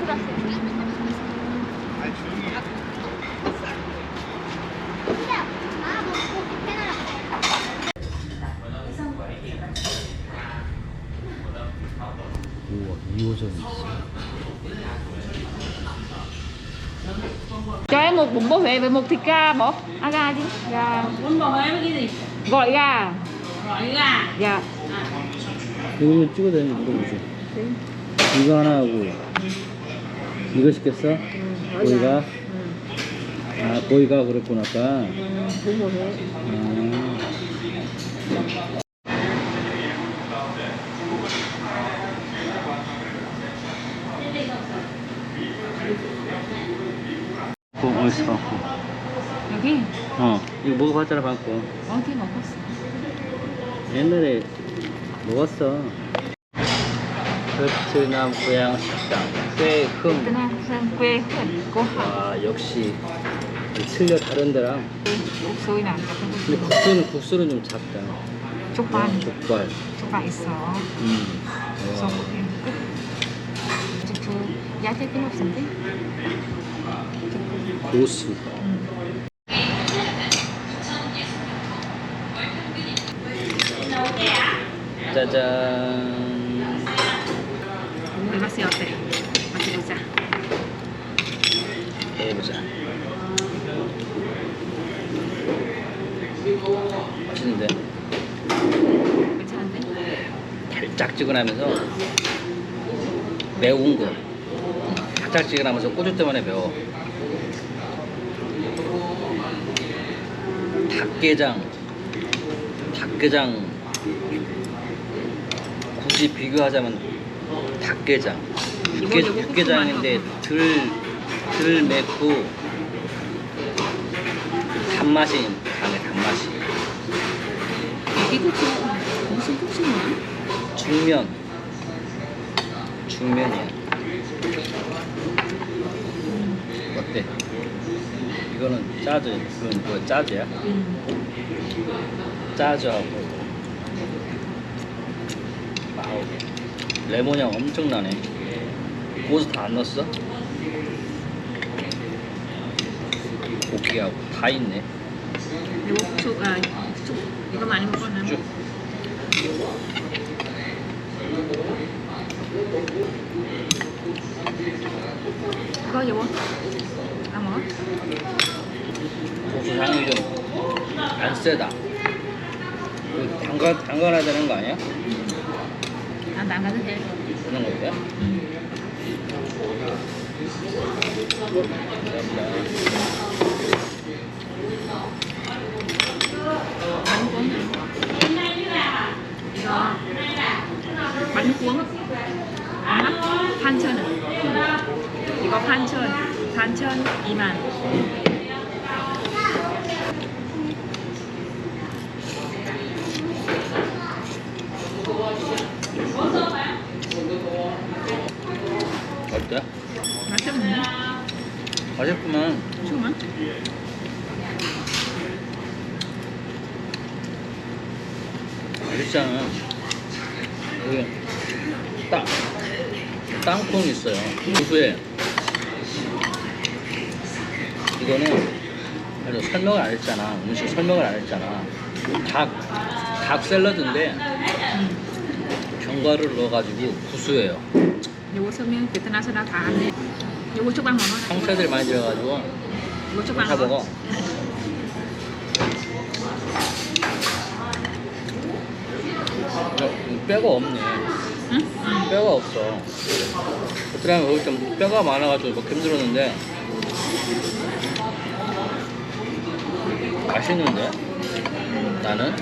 들었어. 우와, 2호점이 있어. Cho em một bún bò Huế với một thịt gà bó. À gà chứ. Gà. Bún bò Huế với cái gì? Gọi gà. Gọi gà. Dạ. 이거 찍어도 되는지 물어보지. 이거 하나 하고, 이거 시켰어? 보이가? 아, 보이가 그랬구나, 아까. Bún bò Huế. 아. 어, 어디서 갖고? 여기 어, 이거 먹어봤잖아, 방금. 어디 먹었어? 옛날에 먹었어. 베트남 고향 식당, 꾀흥. 베트남 산 quê hương của họ. 아, 역시 틀려 다른 데랑. 국수이 나 같은 근데 거. 국수는 국수는 좀 작다. 족발. 족발. 족발 있어. 음. 그래서 와. 그 야채 필요 없는데? 고수. 짜잔. 물 맛이 어때? 맛이 보자. 해보자. 맛있는데? 괜찮은데? 달짝지근하면서 매운 거. 달짝지근하면서 꼬주 때문에 매워. 닭게장. 닭게장. 굳이 비교하자면 닭게장. 육개, 육개장인데 덜, 덜 맵고 단맛이 강해, 단맛이. 국수 무슨 국수냐? 중면 중면이야 어때? 이거는 짜즈 이건 뭐 짜즈야? 음. 짜즈하고 와우 레몬향 엄청나네 고수 다 안 넣었어? 고기하고 다 있네 국수 아 국수 이거 많이 먹었나? 쭉 이거 먹어? 고수 향이 좀 안 세다 그 담가, 담가놔야 되는 거 아니야? 안 나가도 돼. 그런 거야? bánh cuốn 이거 bánh cuốn mắt 판천 이거 판천 2만. 어때? 맛있네. 맛있구만. 좋아 맛있잖아. 여기 땅 땅콩 있어요. 고수에 이거는 아주 설명을 안 했잖아. 음식 설명을 안 했잖아. 닭, 닭 샐러드인데 견과를 넣어가지고 구수해요. 요거 설명 베트남 사람 다 안 해 요거 초밥 먹어. 형태들 많이 들어가지고 요거 초밥 다 먹어. 뼈가 없네. 응? 뼈가 없어. 베트남에 좀 뼈가 많아가지고 먹기 힘들었는데 맛있는데? 나는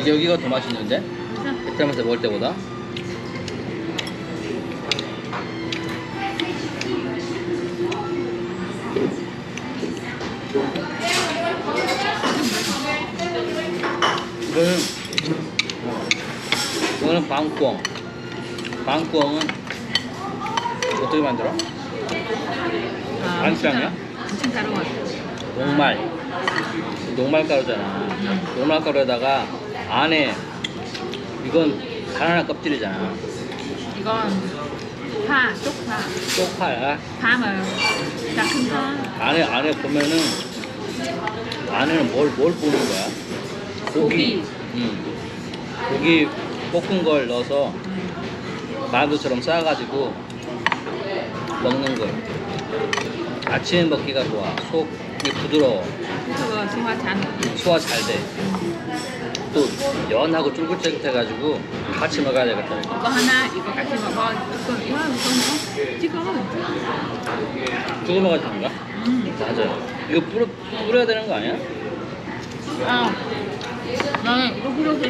이게 여기가 더 맛있는데? 베트남에서 먹을 때보다 이거는 이거는 방꽁 방꽁은 어떻게 만들어? 아, 반찬이야? 엄청 다르워 목말 녹말가루잖아. 녹말가루에다가 안에 이건 바나나 껍질이잖아. 이건 파, 쪽파. 쪽파야. 파면 작은 파. 안에 안에 보면은 안에는 뭘 뭘 보는 거야? 고기. 고기. 응. 고기 볶은 걸 넣어서 만두처럼 싸가지고 먹는 거. 아침에 먹기가 좋아. 속이 부드러워. 그거 소화 잘. 소화 잘 돼. 또 연하고 쫄깃쫄깃해가지고 같이 먹어야 되겠다. 이거 하나, 이거 같이 먹어. 이거 이거 이거 뭐? 찍어. 죽어 먹어야 되는 거야? 음. 맞아요. 이거 뿌려, 뿌려야 되는 거 아니야? 아, 나는 이거 뿌려서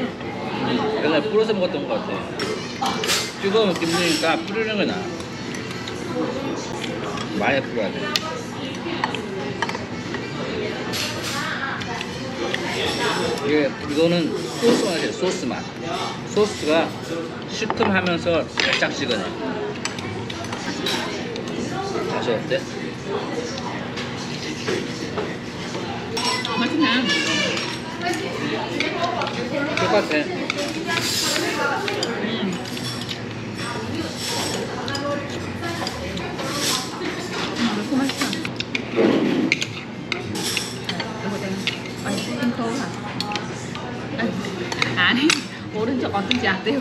옛날에 뿌려서 먹었던 것 같아. 먹기 힘드니까 뿌리는 게 나아. 많이 뿌려야 돼. 이게, 이거는 소스 맛이에요, 소스 맛. 소스가 시큼하면서 달짝지근해. 맛이 어때? 맛있네. 똑같아. con thích ăn tiêu.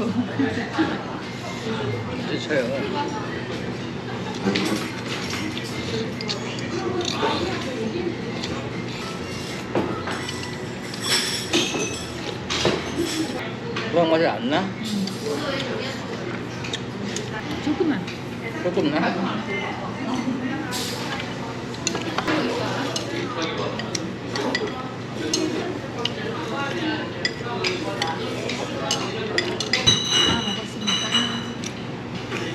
Thích sướng Vâng, có rảnh đó 조금만 조금만 Thank nữa